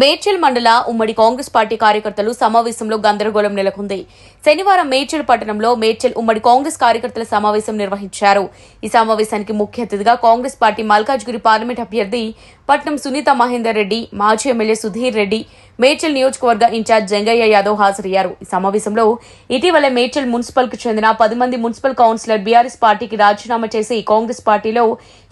మేడ్చల్ మండల ఉమ్మడి కాంగ్రెస్ పార్టీ కార్యకర్తలు సమావేశంలో గందరగోళం నెలకొంది. శనివారం మేడ్చల్ పట్టణంలో మేడ్చల్ ఉమ్మడి కాంగ్రెస్ కార్యకర్తల సమావేశం నిర్వహించారు. ఈ సమావేశానికి ముఖ్య అతిథిగా కాంగ్రెస్ పార్టీ మల్కాజ్గిరి పార్లమెంట్ అభ్యర్థి పట్నం సునీత మహేందర్ రెడ్డి మాజీ ఎమ్మెల్యే సుధీర్ రెడ్డి మేడ్చల్ నియోజకవర్గ ఇన్ఛార్జ్ జంగయ్య యాదవ్ హాజరయ్యారు. ఈ సమావేశంలో ఇటీవల మేడ్చల్ మున్సిపల్కు చెందిన పది మంది మున్సిపల్ కౌన్సిలర్ బీఆర్ఎస్ పార్టీకి రాజీనామా చేసి కాంగ్రెస్ పార్టీలో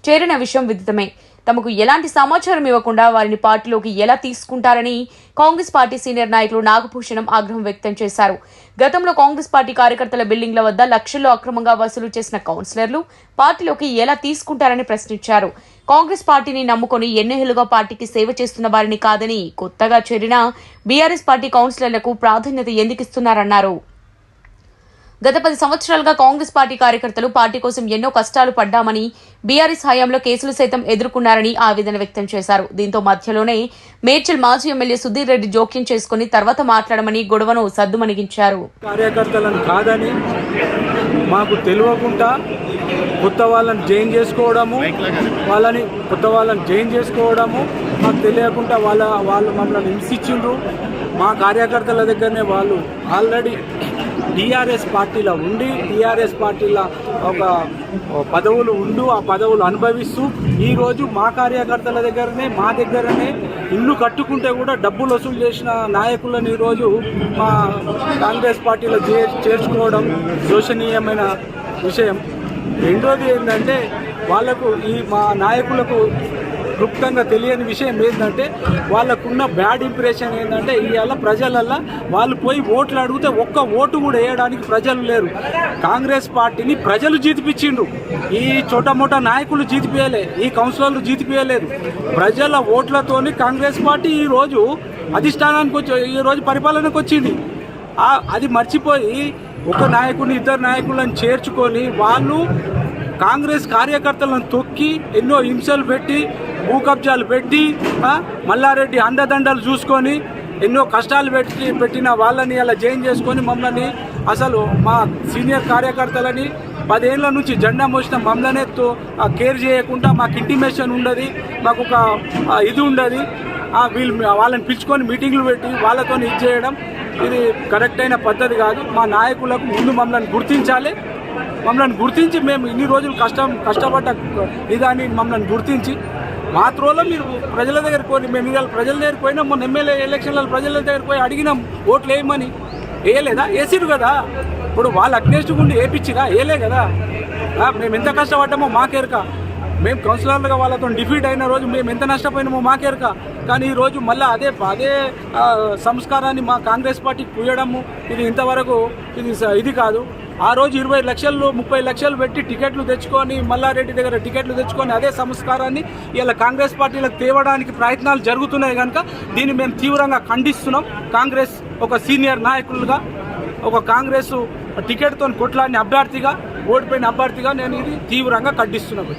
చేరిన విషయం విదితమే. తమకు ఎలాంటి సమాచారం ఇవ్వకుండా వారిని పార్టీలోకి ఎలా తీసుకుంటారని కాంగ్రెస్ పార్టీ సీనియర్ నాయకులు నాగభూషణం ఆగ్రహం వ్యక్తం చేశారు. గతంలో కాంగ్రెస్ పార్టీ కార్యకర్తల బిల్డింగ్ల వద్ద లక్షల్లో అక్రమంగా వసూలు చేసిన కౌన్సిలర్లు పార్టీలోకి ఎలా తీసుకుంటారని ప్రశ్నించారు. కాంగ్రెస్ పార్టీని నమ్ముకొని ఎన్నేళ్ళుగా పార్టీకి సేవ చేస్తున్న వారిని కాదని కొత్తగా చేరిన బీఆర్ఎస్ పార్టీ కౌన్సిలర్లకు ప్రాధాన్యత ఎందుకు ఇస్తున్నారన్నారు గత పది సంవత్సరాలుగా కాంగ్రెస్ పార్టీ కార్యకర్తలు పార్టీ కోసం ఎన్నో కష్టాలు పడ్డామని బీఆర్ఎస్ హయాంలో కేసులు సైతం ఎదుర్కొన్నారని ఆవేదన వ్యక్తం చేశారు. దీంతో మధ్యలోనే మేడ్చల్ మాజీ ఎమ్మెల్యే సుధీర్ రెడ్డి జోక్యం చేసుకుని తర్వాత మాట్లాడమని గొడవను సద్దుమణిగించారు కార్యకర్తలను కాదని మాకు తెలియకుండా కొత్త వాళ్ళని జైన్ చేసుకోవడము వాళ్ళని కొత్త వాళ్ళని జైన్ చేసుకోవడము మాకు తెలియకుండా వాళ్ళ వాళ్ళు మమ్మల్ని హింసించిండ్రు. మా కార్యకర్తల దగ్గరనే వాళ్ళు ఆల్రెడీ టీఆర్ఎస్ పార్టీలో ఉండి టీఆర్ఎస్ పార్టీలో ఒక పదవులు ఉండు ఆ పదవులు అనుభవిస్తూ ఈరోజు మా కార్యకర్తల దగ్గరనే మా దగ్గరనే ఇల్లు కట్టుకుంటే కూడా డబ్బులు వసూలు చేసిన నాయకులను ఈరోజు మా కాంగ్రెస్ పార్టీలో చేర్చుకోవడం శోషనీయమైన విషయం. రెండోది ఏంటంటే వాళ్ళకు ఈ మా నాయకులకు క్లుప్తంగా తెలియని విషయం ఏంటంటే వాళ్ళకున్న బ్యాడ్ ఇంప్రెషన్ ఏంటంటే ఇవాళ ప్రజలల్లో వాళ్ళు పోయి ఓట్లు అడిగితే ఒక్క ఓటు కూడా వేయడానికి ప్రజలు లేరు. కాంగ్రెస్ పార్టీని ప్రజలు జీతిపించిండ్రు ఈ చోటమోట నాయకులు జీతిపియలే ఈ కౌన్సిలర్లు జీతిపియలేదు ప్రజల ఓట్లతోని కాంగ్రెస్ పార్టీ ఈరోజు అధిష్టానానికి వచ్చి ఈరోజు పరిపాలనకు వచ్చింది. అది మర్చిపోయి ఒక నాయకుడిని ఇద్దరు నాయకులను చేర్చుకొని వాళ్ళు కాంగ్రెస్ కార్యకర్తలను తొక్కి ఎన్నో హింసలు పెట్టి భూ కబ్జాలు పెట్టి మల్లారెడ్డి అండదండలు చూసుకొని ఎన్నో కష్టాలు పెట్టి పెట్టిన వాళ్ళని అలా జైన్ చేసుకొని మమ్మల్ని అసలు మా సీనియర్ కార్యకర్తలని పదేళ్ళ నుంచి జెండా మోసిన మమ్మల్నే తో- కేర్ చేయకుండా మాకు ఇంటిమేషన్ ఉండదు మాకు ఒక ఇది ఉండదు. వీళ్ళు వాళ్ళని పిలుచుకొని మీటింగ్లు పెట్టి వాళ్ళతో ఇది చేయడం ఇది కరెక్ట్ అయిన పద్ధతి కాదు. మా నాయకులకు ముందు మమ్మల్ని గుర్తించాలి. మమ్మల్ని గుర్తించి మేము ఇన్ని రోజులు కష్టం కష్టపడ్డ ఇదాన్ని మమ్మల్ని గుర్తించి మా త్రోలో మీరు ప్రజల దగ్గరికి పోయి మేము ఇవాళ ప్రజల దగ్గరికి పోయినా మొన్న ఎమ్మెల్యే ఎలక్షన్లలో ప్రజల దగ్గరికి పోయి అడిగినాం ఓట్లు వేయమని. వేయలేదా? వేసిరు కదా. ఇప్పుడు వాళ్ళు అగ్నేస్ట్ గుండి వేపించిరా? వేయలే కదా. మేము ఎంత కష్టపడ్డామో మాకేరక మేము కౌన్సిలర్లుగా వాళ్ళతో డిఫీట్ అయిన రోజు మేము ఎంత నష్టపోయినామో మాకేరక కానీ ఈ రోజు మళ్ళీ అదే అదే సంస్కారాన్ని మా కాంగ్రెస్ పార్టీకి పూయడము ఇది ఇంతవరకు ఇది స- ఇది కాదు. ఆ రోజు ఇరవై లక్షలు ముప్పై లక్షలు పెట్టి టికెట్లు తెచ్చుకొని మల్లారెడ్డి దగ్గర టికెట్లు తెచ్చుకొని అదే సంస్కారాన్ని ఇలా కాంగ్రెస్ పార్టీలకు తేవడానికి ప్రయత్నాలు జరుగుతున్నాయి కనుక దీన్ని మేము తీవ్రంగా ఖండిస్తున్నాం. కాంగ్రెస్ ఒక సీనియర్ నాయకులుగా ఒక కాంగ్రెస్ టికెట్తో కొట్లాడిన అభ్యర్థిగా ఓడిపోయిన అభ్యర్థిగా నేను ఇది తీవ్రంగా ఖండిస్తున్నాను.